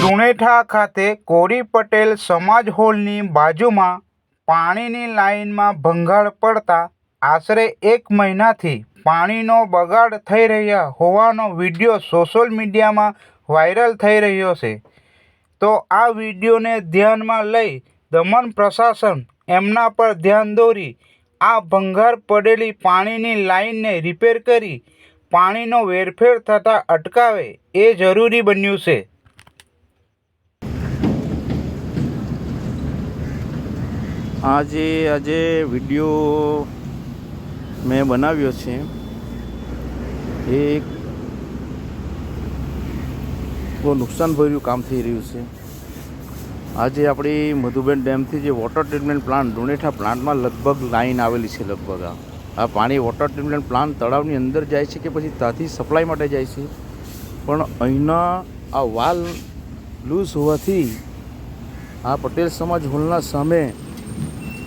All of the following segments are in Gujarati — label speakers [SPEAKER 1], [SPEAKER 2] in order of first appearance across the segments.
[SPEAKER 1] ધુણેઠા ખાતે કોરી પટેલ સમાજ હોલની બાજુમાં પાણીની લાઇનમાં ભંગાળ પડતા આશરે એક મહિનાથી પાણીનો બગાડ થઈ રહ્યા હોવાનો વીડિયો સોશિયલ મીડિયામાં વાયરલ થઈ રહ્યો છે. તો આ વિડીયોને ધ્યાનમાં લઈ દમણ પ્રશાસન એમના પર ધ્યાન દોરી, આ ભંગાર પડેલી પાણીની લાઇનને રિપેર કરી, પાણીનો વેરફેર થતાં અટકાવે, એ જરૂરી બન્યું છે.
[SPEAKER 2] આજે આજે વીડિયો મેં બનાવ્યો છે. એક બહુ નુકસાનભર્યું કામ થઈ રહ્યું છે. આજે આપણી મધુબેન ડેમથી જે વોટર ટ્રીટમેન્ટ પ્લાન્ટ ડુનેઠા પ્લાન્ટમાં લગભગ લાઈન આવેલી છે લગભગ આ. આ પાણી વોટર ટ્રીટમેન્ટ પ્લાન્ટ તળાવની અંદર જાય છે કે પછી ત્યાંથી સપ્લાય માટે જાય છે? પણ અહીંના આ વાલ લૂઝ હોવાથી આ પટેલ સમાજ હોલના સામે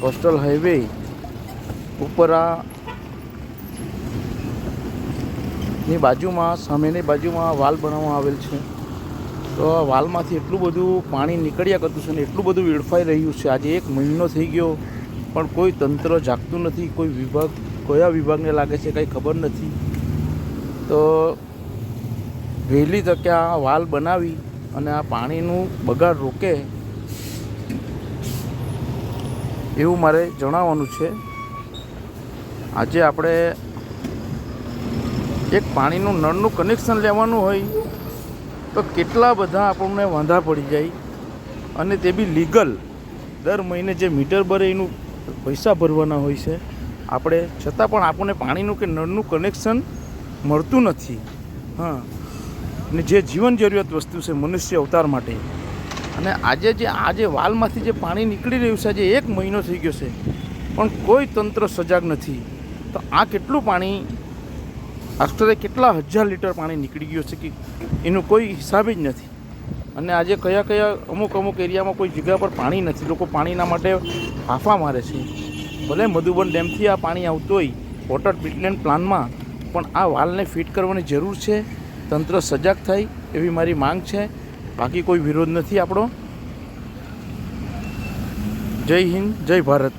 [SPEAKER 2] કોસ્ટલ હાઈવે ઉપર આ ની બાજુમાં, સામેની બાજુમાં વાલ બનાવવામાં આવેલ છે. તો વાલમાંથી એટલું બધું પાણી નીકળ્યા કરતું છે ને એટલું બધું વેડફાઈ રહ્યું છે. આજે એક મહિનો થઈ ગયો, પણ કોઈ તંત્ર જાગતું નથી, કોઈ વિભાગ, કયા વિભાગને લાગે છે કંઈ ખબર નથી. તો વહેલી તકે આ વાલ બનાવી અને આ પાણીનું બગાડ રોકે એવું મારે જણાવવાનું છે. આજે આપણે એક પાણીનું નળનું કનેક્શન લેવાનું હોય તો કેટલા બધા આપણને વાંધા પડી જાય અને તે બી લીગલ. દર મહિને જે મીટર ભરે એનું પૈસા ભરવાના હોય છે, આપણે છતાં પણ આપણને પાણીનું કે નળનું કનેક્શન મળતું નથી. હા. ને જે જીવન જરૂરિયાત વસ્તુ છે, મનુષ્ય અવતાર માટે. અને આજે જે, આજે વાલમાંથી જે પાણી નીકળી રહ્યું છે, આજે એક મહિનો થઈ ગયો છે, પણ કોઈ તંત્ર સજાગ નથી. તો આ કેટલું પાણી આશરે કેટલા હજાર લીટર પાણી નીકળી ગયું છે કે એનું કોઈ હિસાબ જ નથી. અને આજે કયા કયા અમુક અમુક એરિયામાં કોઈ જગ્યા પર પાણી નથી. લોકો પાણીના માટે ફાંફા મારે છે. ભલે મધુબન ડેમથી આ પાણી આવતું હોય, વોટર ટ્રીટમેન્ટ પ્લાનમાં, પણ આ વાલને ફિટ કરવાની જરૂર છે. તંત્ર સજાગ થાય એવી મારી માંગ છે. બાકી કોઈ વિરોધ નથી આપણો. જય હિન્દ, જય ભારત.